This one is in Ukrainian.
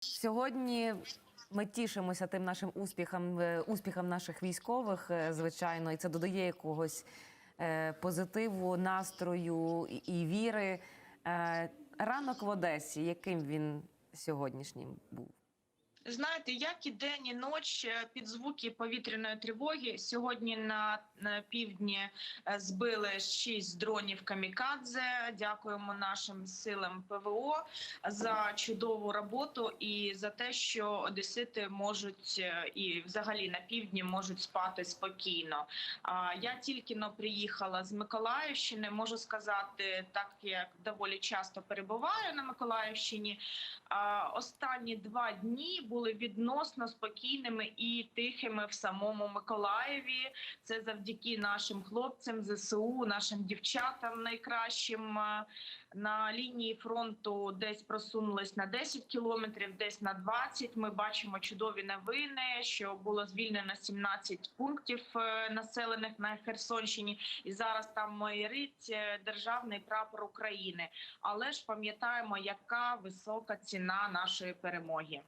Сьогодні ми тішимося тим нашим успіхам, е, успіхам наших військових, е, звичайно, і це додає якогось е, позитиву, настрою і, віри. Ранок в Одесі, яким він сьогоднішнім був? Знаєте, як і день і ніч е, під звуки повітряної тривоги сьогодні на, півдні е, збили шість дронів камікадзе. Дякуємо нашим силам ПВО за чудову роботу і за те, що одесити можуть е, і взагалі на півдні можуть спати спокійно. А я тільки но приїхала з Миколаївщини. Можу сказати, так як доволі часто перебуваю на Миколаївщині. А, Останні два дні були відносно спокійними і тихими в самому Миколаєві. Це завдяки нашим хлопцям, ЗСУ, нашим дівчатам найкращим на лінії фронту. Десь просунулись на 10 кілометрів, десь на 20. Ми бачимо чудові новини, що було звільнено 17 пунктів е, населених на Херсонщині, і зараз там майорить е, державний прапор України. Але ж пам'ятаємо, яка висока ціна нашої перемоги.